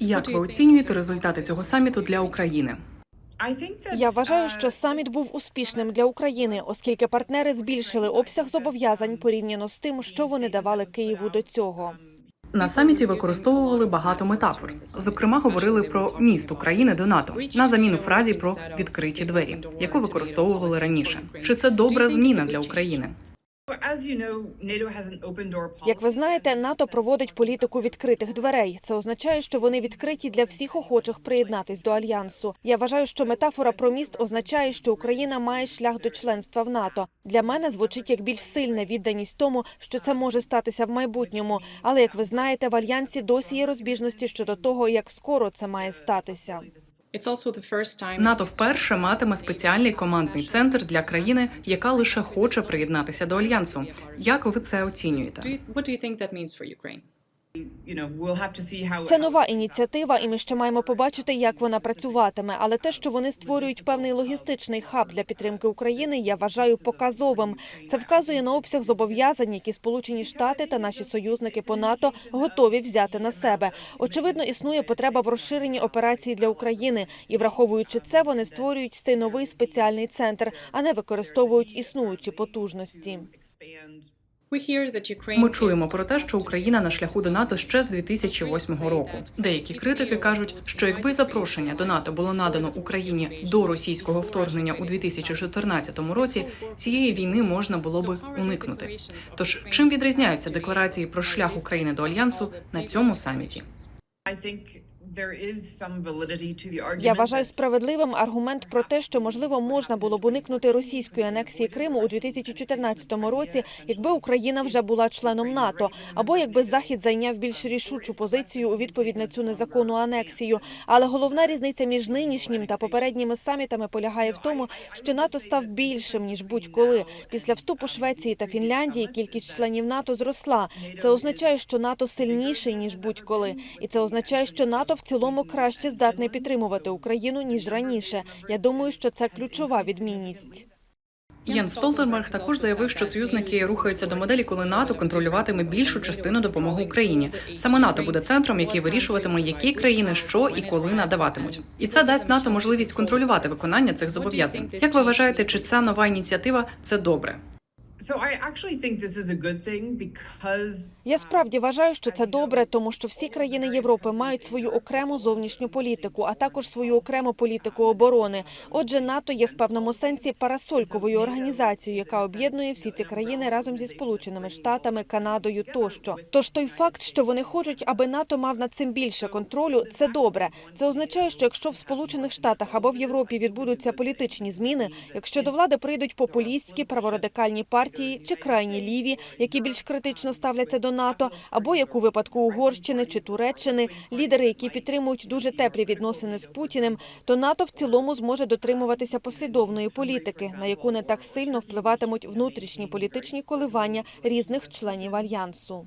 Як ви оцінюєте результати цього саміту для України? Я вважаю, що саміт був успішним для України, оскільки партнери збільшили обсяг зобов'язань порівняно з тим, що вони давали Києву до цього. На саміті використовували багато метафор. Зокрема, говорили про міст України до НАТО на заміну фразі про відкриті двері, яку використовували раніше. Чи це добра зміна для України? Як ви знаєте, НАТО проводить політику відкритих дверей. Це означає, що вони відкриті для всіх охочих приєднатись до альянсу. Я вважаю, що метафора про міст означає, що Україна має шлях до членства в НАТО. Для мене звучить як більш сильна відданість тому, що це може статися в майбутньому. Але як ви знаєте, в альянсі досі є розбіжності щодо того, як скоро це має статися. НАТО вперше матиме спеціальний командний центр для країни, яка лише хоче приєднатися до альянсу. Як ви це оцінюєте? Це нова ініціатива, і ми ще маємо побачити, як вона працюватиме. Але те, що вони створюють певний логістичний хаб для підтримки України, я вважаю показовим. Це вказує на обсяг зобов'язань, які Сполучені Штати та наші союзники по НАТО готові взяти на себе. Очевидно, існує потреба в розширенні операції для України, і враховуючи це, вони створюють цей новий спеціальний центр, а не використовують існуючі потужності. Ми чуємо про те, що Україна на шляху до НАТО ще з 2008 року. Деякі критики кажуть, що якби запрошення до НАТО було надано Україні до російського вторгнення у 2014 році, цієї війни можна було би уникнути. Тож чим відрізняються декларації про шлях України до альянсу на цьому саміті? Я вважаю справедливим аргумент про те, що можливо можна було б уникнути російської анексії Криму у 2014 році, якби Україна вже була членом НАТО, або якби Захід зайняв більш рішучу позицію у відповідь на цю незаконну анексію. Але головна різниця між нинішнім та попередніми самітами полягає в тому, що НАТО став більшим ніж будь-коли. Після вступу Швеції та Фінляндії кількість членів НАТО зросла. Це означає, що НАТО сильніший ніж будь-коли, і це означає, що НАТО в цілому краще здатне підтримувати Україну ніж раніше. Я думаю, що це ключова відмінність. Єн Столтенберг також заявив, що союзники рухаються до моделі, коли НАТО контролюватиме більшу частину допомоги Україні. Саме НАТО буде центром, який вирішуватиме, які країни що і коли надаватимуть. І це дасть НАТО можливість контролювати виконання цих зобов'язань. Як ви вважаєте, чи ця нова ініціатива це добре? Я справді вважаю, що це добре, тому що всі країни Європи мають свою окрему зовнішню політику, а також свою окрему політику оборони. Отже, НАТО є в певному сенсі парасольковою організацією, яка об'єднує всі ці країни разом зі Сполученими Штатами, Канадою тощо. Тож той факт, що вони хочуть, аби НАТО мав над цим більше контролю, це добре. Це означає, що якщо в Сполучених Штатах або в Європі відбудуться політичні зміни, якщо до влади прийдуть популістські праворадикальні партії чи крайні ліві, які більш критично ставляться до НАТО, або як у випадку Угорщини чи Туреччини, лідери, які підтримують дуже теплі відносини з Путіним, то НАТО в цілому зможе дотримуватися послідовної політики, на яку не так сильно впливатимуть внутрішні політичні коливання різних членів альянсу.